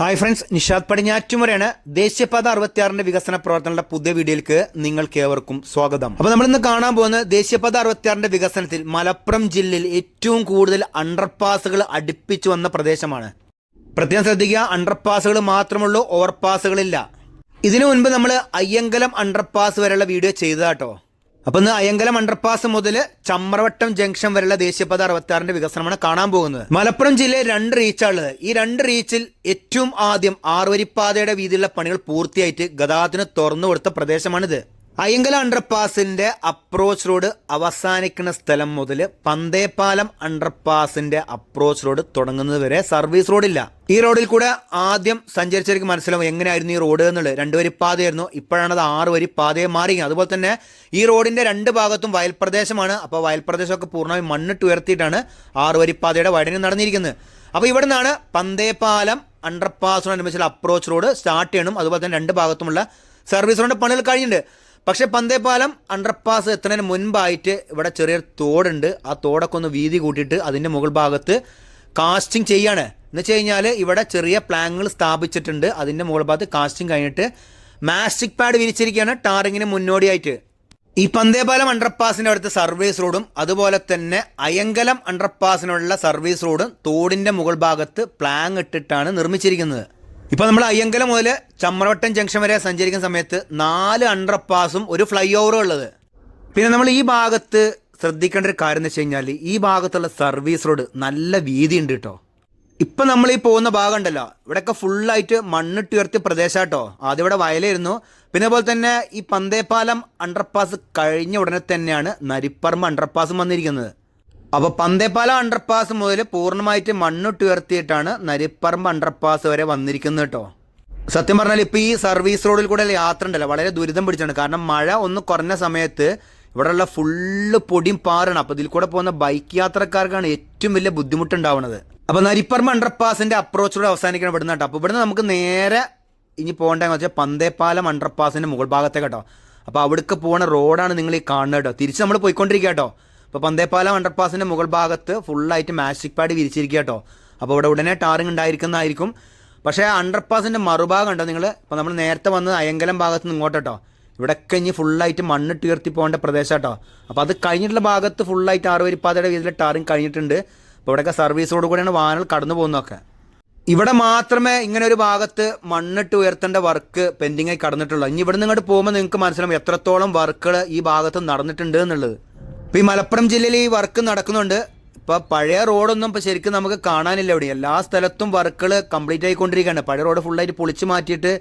Hi friends Nishad പടിഞ്ഞാറ്റുമുറയാണ് ദേശീയപാത അറുപത്തിയാറിന്റെ വികസന പ്രവർത്തനങ്ങളുടെ പുതിയ വീഡിയോയിലേക്ക് നിങ്ങൾക്ക് ഏവർക്കും സ്വാഗതം. അപ്പോൾ നമ്മൾ ഇന്ന് കാണാൻ പോകുന്നത് ദേശീയപാത അറുപത്തിയാറിന്റെ വികസനത്തിൽ മലപ്പുറം ജില്ലയിൽ ഏറ്റവും കൂടുതൽ അണ്ടർപാസുകൾ അടുപ്പിച്ചു വന്ന പ്രദേശമാണ്. പ്രത്യേകം ശ്രദ്ധിക്കുക അണ്ടർപാസുകൾ മാത്രമുള്ളൂ ഓവർപാസുകളില്ല ഇതിനു മുൻപ് നമ്മൾ അയ്യങ്കലം അണ്ടർപാസ് വരെയുള്ള വീഡിയോ ചെയ്തതാട്ടോ. അപ്പൊ ഇന്ന് അയ്യങ്കലം അണ്ടർപാസ് മുതൽ ചമ്രവട്ടം ജംഗ്ഷൻ വരെയുള്ള ദേശീയപാത അറുപത്താറിന്റെ വികസനമാണ് കാണാൻ പോകുന്നത്. മലപ്പുറം ജില്ലയിൽ രണ്ട് റീച്ചാണുള്ളത് ഈ രണ്ട് റീച്ചിൽ ഏറ്റവും ആദ്യം ആറുവരിപ്പാതയുടെ വീതിയിലുള്ള പണികൾ പൂർത്തിയായിട്ട് ഗതാഗതത്തിന് തുറന്നു കൊടുത്ത പ്രദേശമാണിത്. അയ്യങ്കല അണ്ടർപാസിന്റെ അപ്രോച്ച് റോഡ് അവസാനിക്കുന്ന സ്ഥലം മുതൽ പന്തേപ്പാലം അണ്ടർപാസിന്റെ അപ്രോച്ച് റോഡ് തുടങ്ങുന്നത് വരെ സർവീസ് റോഡില്ല ഈ റോഡിൽ കൂടെ ആദ്യം സഞ്ചരിച്ചവർക്ക് മനസ്സിലാവും എങ്ങനെയായിരുന്നു ഈ റോഡ് എന്നുള്ളത്. രണ്ട് വരി പാതയായിരുന്നു. ഇപ്പോഴാണ് അത് ആറ് വരി പാതയെ മാറി. അതുപോലെ തന്നെ ഈ റോഡിന്റെ രണ്ട് ഭാഗത്തും വയൽ പ്രദേശമാണ് അപ്പോൾ വയൽ പ്രദേശമൊക്കെ പൂർണമായും മണ്ണിട്ട് ഉയർത്തിയിട്ടാണ് ആറ് വരി പാതയുടെ വൈഡനിങ് നടന്നിരിക്കുന്നത്. അപ്പോൾ ഇവിടെ നിന്നാണ് പന്തേപ്പാലം അണ്ടർപാസിനോടനുബന്ധിച്ചുള്ള അപ്രോച്ച് റോഡ് സ്റ്റാർട്ട് ചെയ്യണം. അതുപോലെ തന്നെ രണ്ട് ഭാഗത്തുമുള്ള സർവീസ് റോഡിന്റെ പണികൾ കഴിഞ്ഞിട്ടുണ്ട്. പക്ഷെ പന്തേപ്പാലം അണ്ടർപാസ് എത്തുന്നതിന് മുൻപായിട്ട് ഇവിടെ ചെറിയൊരു തോടുണ്ട്. ആ തോടൊക്കെ ഒന്ന് വീതി കൂട്ടിയിട്ട് അതിന്റെ മുകൾ ഭാഗത്ത് കാസ്റ്റിംഗ് ചെയ്യാണ്. എന്ന് വെച്ച് കഴിഞ്ഞാൽ ഇവിടെ ചെറിയ പ്ലാങ്ങുകൾ സ്ഥാപിച്ചിട്ടുണ്ട്. അതിന്റെ മുകൾ ഭാഗത്ത് കാസ്റ്റിംഗ് കഴിഞ്ഞിട്ട് മാസ്റ്റിക് പാഡ് വിരിച്ചിരിക്കുകയാണ് ടാറിങ്ങിന് മുന്നോടിയായിട്ട്. ഈ പന്തേപാലം അണ്ടർപാസിന്റെ അടുത്ത സർവീസ് റോഡും അതുപോലെ തന്നെ അയങ്കലം അണ്ടർപാസിനുള്ള സർവീസ് റോഡും തോടിന്റെ മുകൾ ഭാഗത്ത് പ്ലാങ് ഇട്ടിട്ടാണ് നിർമ്മിച്ചിരിക്കുന്നത്. ഇപ്പോൾ നമ്മൾ അയ്യങ്കലം മുതൽ ചമ്രവട്ടം ജംഗ്ഷൻ വരെ സഞ്ചരിക്കുന്ന സമയത്ത് നാല് അണ്ടർപാസും ഒരു ഫ്ലൈ ഓവറും ഉള്ളത്. പിന്നെ നമ്മൾ ഈ ഭാഗത്ത് ശ്രദ്ധിക്കേണ്ട ഒരു കാര്യം എന്ന് വെച്ച് കഴിഞ്ഞാൽ ഈ ഭാഗത്തുള്ള സർവീസ് റോഡ് നല്ല വീതി ഉണ്ട് കേട്ടോ ഇപ്പം നമ്മൾ ഈ പോകുന്ന ഭാഗം ഉണ്ടല്ലോ ഇവിടെയൊക്കെ ഫുള്ളായിട്ട് ഉയർത്തിയ പ്രദേശമാട്ടോ ആദ്യം ഇവിടെ വയലായിരുന്നു. പിന്നെ അതുപോലെ തന്നെ ഈ പന്തേപ്പാലം അണ്ടർപാസ് കഴിഞ്ഞ ഉടനെ തന്നെയാണ് നരിപ്പറമ്പ് അണ്ടർപാസും വന്നിരിക്കുന്നത്. അപ്പോൾ പന്തേപ്പാല അണ്ടർപാസ് മുതൽ പൂർണമായിട്ട് മണ്ണിട്ട് ഉയർത്തിയിട്ടാണ് നരിപ്പറമ്പ് അണ്ടർപാസ് വരെ വന്നിരിക്കുന്നത് കേട്ടോ സത്യം പറഞ്ഞാൽ ഇപ്പോൾ ഈ സർവീസ് റോഡിൽ കൂടെ യാത്ര ഉണ്ടല്ലോ വളരെ ദുരിതം പിടിച്ചാണ്. കാരണം മഴ ഒന്ന് കുറഞ്ഞ സമയത്ത് ഇവിടെയുള്ള ഫുള്ള് പൊടിയും പാറാണ്. അപ്പോൾ ഇതിൽ കൂടെ പോകുന്ന ബൈക്ക് യാത്രക്കാർക്കാണ് ഏറ്റവും വലിയ ബുദ്ധിമുട്ടുണ്ടാവുന്നത്. അപ്പോൾ നരിപ്പറമ്പ് അണ്ടർപാസിന്റെ അപ്രോച്ച് റോഡ് അവസാനിക്കണം ഇവിടുന്ന് കേട്ടോ. അപ്പോൾ ഇവിടുന്ന് നമുക്ക് നേരെ ഇനി പോകേണ്ടതെന്ന് വെച്ചാൽ പന്തേപ്പാലം അണ്ടർപാസിന്റെ മുകൾ ഭാഗത്തെ കേട്ടോ. അപ്പോൾ അവിടേക്ക് പോകുന്ന റോഡാണ് നിങ്ങൾ ഈ കാണുന്നത് കേട്ടോ. തിരിച്ച് നമ്മൾ പോയിക്കൊണ്ടിരിക്കുക കേട്ടോ അപ്പോൾ പന്തേപ്പാലം അണ്ടർപാസിന്റെ മുകൾ ഭാഗത്ത് ഫുള്ളായിട്ട് മാസ്റ്റിക് പാഡ് വിരിച്ചിരിക്കുക കേട്ടോ അപ്പോൾ ഇവിടെ ഉടനെ ടാറിങ് ഉണ്ടായിരിക്കുന്നതായിരിക്കും. പക്ഷേ അണ്ടർപാസിന്റെ മറുഭാഗം ഉണ്ടോ നിങ്ങൾ ഇപ്പോൾ നമ്മൾ നേരത്തെ വന്ന് അയങ്കലം ഭാഗത്ത് നിന്ന് ഇങ്ങോട്ട് കേട്ടോ ഇവിടെയൊക്കെ ഇനി ഫുള്ളായിട്ട് മണ്ണ് തീർത്തി പോകേണ്ട പ്രദേശം കേട്ടോ അപ്പോൾ അത് കഴിഞ്ഞിട്ടുള്ള ഭാഗത്ത് ഫുള്ളായിട്ട് ആറുവരിപ്പാതയുടെ വീതിയിൽ ടാറിങ് കഴിഞ്ഞിട്ടുണ്ട്. അപ്പോൾ ഇവിടെയൊക്കെ സർവീസോട് കൂടിയാണ് വാനൽ കടന്നു പോകുന്നതൊക്കെ. ഇവിടെ മാത്രമേ ഇങ്ങനെ ഒരു ഭാഗത്ത് മണ്ണിട്ട് ഉയർത്തേണ്ട വർക്ക് പെൻഡിങ്ങായി കടന്നിട്ടുള്ളൂ. ഇനി ഇവിടെ നിന്ന് ഇങ്ങോട്ട് പോകുമ്പോൾ നിങ്ങൾക്ക് മനസ്സിലാവും എത്രത്തോളം വർക്കുകൾ ഈ ഭാഗത്ത് നടന്നിട്ടുണ്ട് എന്നുള്ളത്. ഇപ്പോൾ ഈ മലപ്പുറം ജില്ലയിൽ ഈ വർക്ക് നടക്കുന്നുണ്ട്. ഇപ്പോൾ പഴയ റോഡൊന്നും ഇപ്പോൾ ശരിക്കും നമുക്ക് കാണാനില്ല ഇവിടെ എല്ലാ സ്ഥലത്തും വർക്കുകൾ കംപ്ലീറ്റ് ആയിക്കൊണ്ടിരിക്കുകയാണ്. പഴയ റോഡ് ഫുള്ളായിട്ട് പൊളിച്ച് മാറ്റിയിട്ട്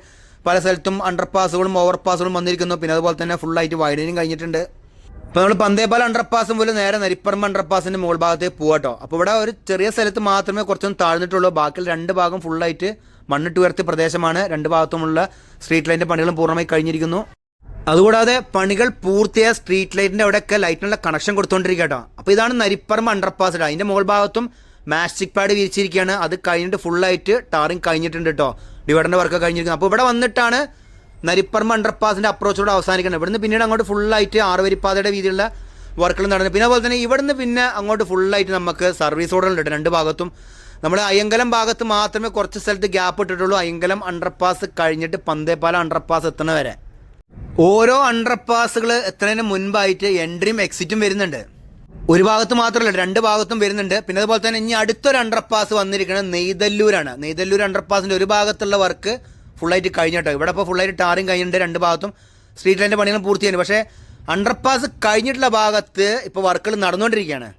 പല സ്ഥലത്തും അണ്ടർപാസുകളും ഓവർപാസുകളും വന്നിരിക്കുന്നു. പിന്നെ അതുപോലെ തന്നെ ഫുള്ളായിട്ട് വൈഡനിങ് കഴിഞ്ഞിട്ടുണ്ട്. ഇപ്പോൾ നമ്മൾ പന്തേപാല അണ്ടർപാസും പോലും നേരെ നരിപ്പറമ്പ് അണ്ടർപാസിന്റെ മുകൾ ഭാഗത്തേക്ക് പോകട്ടോ അപ്പോൾ ഇവിടെ ഒരു ചെറിയ സ്ഥലത്ത് മാത്രമേ കുറച്ചൊന്ന് താഴ്ന്നിട്ടുള്ളൂ. ബാക്കി രണ്ട് ഭാഗം ഫുള്ളായിട്ട് മണ്ണിട്ട് ഉയർത്തിയ പ്രദേശമാണ്. രണ്ട് ഭാഗത്തുമുള്ള സ്ട്രീറ്റ് ലൈന്റെ പണികളും പൂർണമായി കഴിഞ്ഞിരിക്കുന്നു. അതുകൂടാതെ പണികൾ പൂർത്തിയായ സ്ട്രീറ്റ് ലൈറ്റിന്റെ അവിടെയൊക്കെ ലൈറ്റിനുള്ള കണക്ഷൻ കൊടുത്തോണ്ടിരിക്കട്ടോ കേട്ടോ അപ്പോൾ ഇതാണ് നരിപ്പറമ്പ് അണ്ടർപാസ് അതിന്റെ മുകൾ ഭാഗത്തും മാസ്റ്റിക് പാഡ് വിരിച്ചിരിക്കുകയാണ് അത് കഴിഞ്ഞിട്ട് ഫുള്ളായിട്ട് ടാറിങ് കഴിഞ്ഞിട്ടുണ്ട് കേട്ടോ ഡിവൈഡറിന്റെ വർക്ക് കഴിഞ്ഞിരിക്കുന്നത് അപ്പോൾ ഇവിടെ വന്നിട്ടാണ് നരിപ്പറമ്പ് അണ്ടർപാസിന്റെ അപ്രോച്ചോട് അവസാനിക്കുന്നത്. ഇവിടുന്ന് പിന്നീട് അങ്ങോട്ട് ഫുള്ളായിട്ട് ആറുവരിപ്പാതയുടെ രീതിയിലുള്ള വർക്കുകൾ നടന്നു പിന്നെ അതുപോലെ തന്നെ ഇവിടുന്ന് പിന്നെ അങ്ങോട്ട് ഫുള്ളായിട്ട് നമുക്ക് സർവീസ് ഉണ്ട് രണ്ട് ഭാഗത്തും. നമ്മൾ അയ്യങ്കലം ഭാഗത്ത് മാത്രമേ കുറച്ച് സ്ഥലത്ത് ഗ്യാപ്പ് ഇട്ടിട്ടുള്ളൂ. അയ്യങ്കലം അണ്ടർപാസ് കഴിഞ്ഞിട്ട് പന്തേപ്പാല അണ്ടർപാസ് എത്തുന്ന വരെ. ഓരോ അണ്ടർപാസുകൾ എത്തുന്നതിന് മുൻപായിട്ട് എൻട്രിയും എക്സിറ്റും വരുന്നുണ്ട്. ഒരു ഭാഗത്ത് മാത്രമല്ല രണ്ട് ഭാഗത്തും വരുന്നുണ്ട്. പിന്നെ അതുപോലെ തന്നെ ഇനി അടുത്തൊരു അണ്ടർപാസ് വന്നിരിക്കുന്നത് നെയ്തല്ലൂരാണ്. നെയ്തല്ലൂർ അണ്ടർപാസിന്റെ ഒരു ഭാഗത്തുള്ള വർക്ക് ഫുള്ളായിട്ട് കഴിഞ്ഞിട്ടോ? ഇവിടെ ഇപ്പോൾ ഫുള്ളായിട്ട് ടാറിങ് കഴിഞ്ഞിട്ടുണ്ട് രണ്ട് ഭാഗത്തും. സ്ട്രീറ്റ് ലൈന്റെ പണികളും പൂർത്തിയായി പക്ഷേ അണ്ടർപാസ് കഴിഞ്ഞിട്ടുള്ള ഭാഗത്ത് ഇപ്പോൾ വർക്കുകൾ നടന്നുകൊണ്ടിരിക്കുകയാണ്.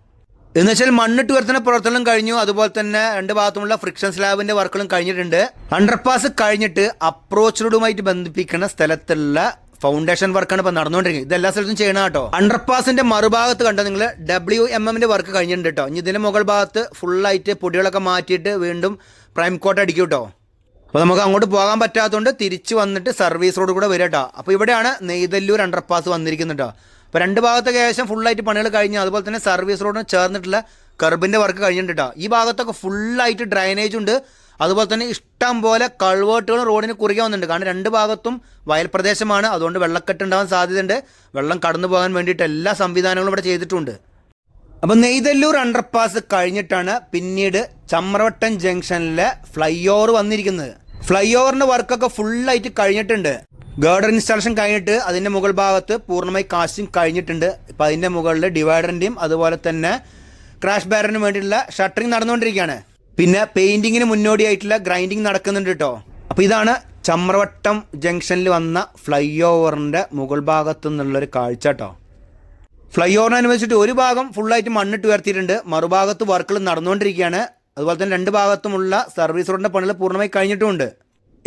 എന്ന് വെച്ചാൽ മണ്ണിട്ട് ഉയർത്തുന്ന പ്രവർത്തനം കഴിഞ്ഞു. അതുപോലെ തന്നെ രണ്ട് ഭാഗത്തുമുള്ള ഫ്രിക്ഷൻ സ്ലാബിന്റെ വർക്കുകളും കഴിഞ്ഞിട്ടുണ്ട്. അണ്ടർപാസ് കഴിഞ്ഞിട്ട് അപ്രോച്ച് റോഡുമായിട്ട് ബന്ധിപ്പിക്കുന്ന സ്ഥലത്തുള്ള ഫൗണ്ടേഷൻ വർക്കാണ് ഇപ്പൊ നടന്നുകൊണ്ടിരിക്കുന്നത്. ഇത് എല്ലാ സ്ഥലത്തും ചെയ്യണം കേട്ടോ അണ്ടർപാസിന്റെ മറുഭാഗത്ത് കണ്ടോ നിങ്ങൾ ഡബ്ല്യു എം എമ്മിന്റെ വർക്ക് കഴിഞ്ഞിട്ടുണ്ട് കേട്ടോ ഇനി ഇതിന്റെ മുകൾ ഭാഗത്ത് ഫുള്ളായിട്ട് പൊടികളൊക്കെ മാറ്റിയിട്ട് വീണ്ടും പ്രൈം കോട്ട് അടിക്കും കേട്ടോ അപ്പോൾ നമുക്ക് അങ്ങോട്ട് പോകാൻ പറ്റാത്തതുകൊണ്ട് തിരിച്ചു വന്നിട്ട് സർവീസ് റോഡ് കൂടെ വരാം കേട്ടോ അപ്പോൾ ഇവിടെയാണ് നെയ്തല്ലൂർ അണ്ടർപാസ് വന്നിരിക്കുന്നത് കേട്ടോ അപ്പോൾ രണ്ട് ഭാഗത്തൊക്കെ ഏകദേശം ഫുള്ളായിട്ട് പണികൾ കഴിഞ്ഞു അതുപോലെ തന്നെ സർവീസ് റോഡിന് ചേർന്നിട്ടുള്ള കർബിന്റെ വർക്ക് കഴിഞ്ഞിട്ടുണ്ട് ഈ ഭാഗത്തൊക്കെ ഫുള്ളായിട്ട് ഡ്രൈനേജ് ഉണ്ട്. അതുപോലെ തന്നെ ഇഷ്ടം പോലെ കൾവേർട്ടുകളും റോഡിന് കുറുകെ വന്നിട്ടുണ്ട്. കാരണം രണ്ട് ഭാഗത്തും വയൽ പ്രദേശമാണ്. അതുകൊണ്ട് വെള്ളക്കെട്ട് ഉണ്ടാകാൻ സാധ്യതയുണ്ട്. വെള്ളം കടന്നു പോകാൻ വേണ്ടിയിട്ട് എല്ലാ സംവിധാനങ്ങളും ഇവിടെ ചെയ്തിട്ടുണ്ട്. അപ്പം നെയ്തല്ലൂർ അണ്ടർപാസ് കഴിഞ്ഞിട്ടാണ് പിന്നീട് ചമ്രവട്ടം ജംഗ്ഷനിലെ ഫ്ലൈ ഓവർ വന്നിരിക്കുന്നത്. ഫ്ലൈ ഓവറിന്റെ വർക്കൊക്കെ ഫുള്ളായിട്ട് കഴിഞ്ഞിട്ടുണ്ട്. ഗേർഡർ ഇൻസ്റ്റാളേഷൻ കഴിഞ്ഞിട്ട് അതിന്റെ മുകൾ ഭാഗത്ത് പൂർണമായി കാസ്റ്റിംഗ് കഴിഞ്ഞിട്ടുണ്ട്. ഇപ്പം അതിന്റെ മുകളിൽ ഡിവൈഡറിന്റെയും അതുപോലെ തന്നെ ക്രാഷ് ബാരറിന് വേണ്ടിയിട്ടുള്ള ഷട്ടറിങ് നടന്നുകൊണ്ടിരിക്കുകയാണ്. പിന്നെ പെയിന്റിങ്ങിന് മുന്നോടിയായിട്ടുള്ള ഗ്രൈൻഡിങ് നടക്കുന്നുണ്ട് കേട്ടോ അപ്പോൾ ഇതാണ് ചമ്രവട്ടം ജംഗ്ഷനിൽ വന്ന ഫ്ലൈ ഓവറിന്റെ മുകൾ ഭാഗത്തു നിന്നുള്ളൊരു കാഴ്ച കേട്ടോ ഫ്ലൈ ഓവറിനനുസരിച്ചിട്ട് ഒരു ഭാഗം ഫുള്ളായിട്ട് മണ്ണിട്ട് ഉയർത്തിയിട്ടുണ്ട്. മറുഭാഗത്ത് വർക്കുകൾ നടന്നുകൊണ്ടിരിക്കുകയാണ്. അതുപോലെ തന്നെ രണ്ട് ഭാഗത്തുമുള്ള സർവീസ് റോഡിന്റെ പണികൾ പൂർണമായി കഴിഞ്ഞിട്ടുമുണ്ട്.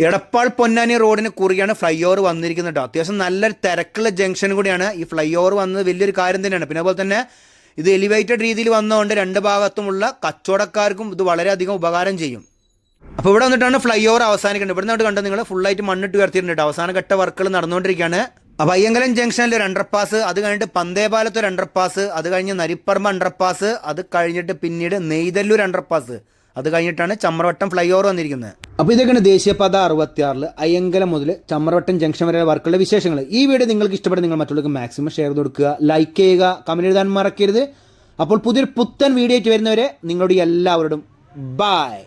എടപ്പാൾ പൊന്നാനി റോഡിന് കുറിയാണ് ഫ്ലൈ ഓവർ വന്നിരിക്കുന്നത് കേട്ടോ. അത്യാവശ്യം നല്ലൊരു തിരക്കുള്ള ജംഗ്ഷൻ കൂടിയാണ് ഈ ഫ്ലൈ ഓവർ വന്നത്. വലിയൊരു കാര്യം തന്നെയാണ്. പിന്നെ അതുപോലെ തന്നെ ഇത് എലിവേറ്റഡ് രീതിയിൽ വന്നതുകൊണ്ട് രണ്ട് ഭാഗത്തുമുള്ള കച്ചവടക്കാർക്കും ഇത് വളരെയധികം ഉപകാരം ചെയ്യും. അപ്പോൾ ഇവിടെ വന്നിട്ടാണ് ഫ്ലൈ ഓവർ അവസാനിക്കുന്നത്. ഇവിടെ നിന്നോട് കണ്ടത് നിങ്ങൾ? ഫുള്ളായിട്ട് മണ്ണിട്ട് ഉയർത്തിയിട്ടുണ്ട് അവസാന ഘട്ട വർക്കുകൾ നടന്നുകൊണ്ടിരിക്കുകയാണ്. അപ്പോൾ അയ്യങ്കലം ജംഗ്ഷനിൽ ഒരു അണ്ടർപാസ് അത് കഴിഞ്ഞിട്ട് പന്തേപാലത്ത് ഒരു അണ്ടർപാസ് അത് കഴിഞ്ഞ് നരിപ്പറമ്പ് അണ്ടർപാസ് അത് കഴിഞ്ഞിട്ട് പിന്നീട് നെയ്തല്ലൂർ അണ്ടർപാസ് അത് കഴിഞ്ഞിട്ടാണ് ചമ്രവട്ടം ഫ്ലൈ ഓവർ വന്നിരിക്കുന്നത്. അപ്പോൾ ഇതൊക്കെയാണ് ദേശീയപാത അറുപത്തിയാറിൽ അയ്യങ്കലം മുതൽ ചമ്മറവട്ടം ജംഗ്ഷൻ വരെ വർക്കുള്ള വിശേഷങ്ങൾ ഈ വീഡിയോ നിങ്ങൾക്ക് ഇഷ്ടപ്പെട്ട നിങ്ങൾ മറ്റുള്ളവർക്ക് മാക്സിമം ഷെയർ കൊടുക്കുക ലൈക്ക് ചെയ്യുക കമന്റ് എഴുതാൻ മറക്കരുത്. അപ്പോൾ പുതിയൊരു പുത്തൻ വീഡിയോ ആയിട്ട് വരുന്നവരെ നിങ്ങളോട് എല്ലാവരോടും ബായ്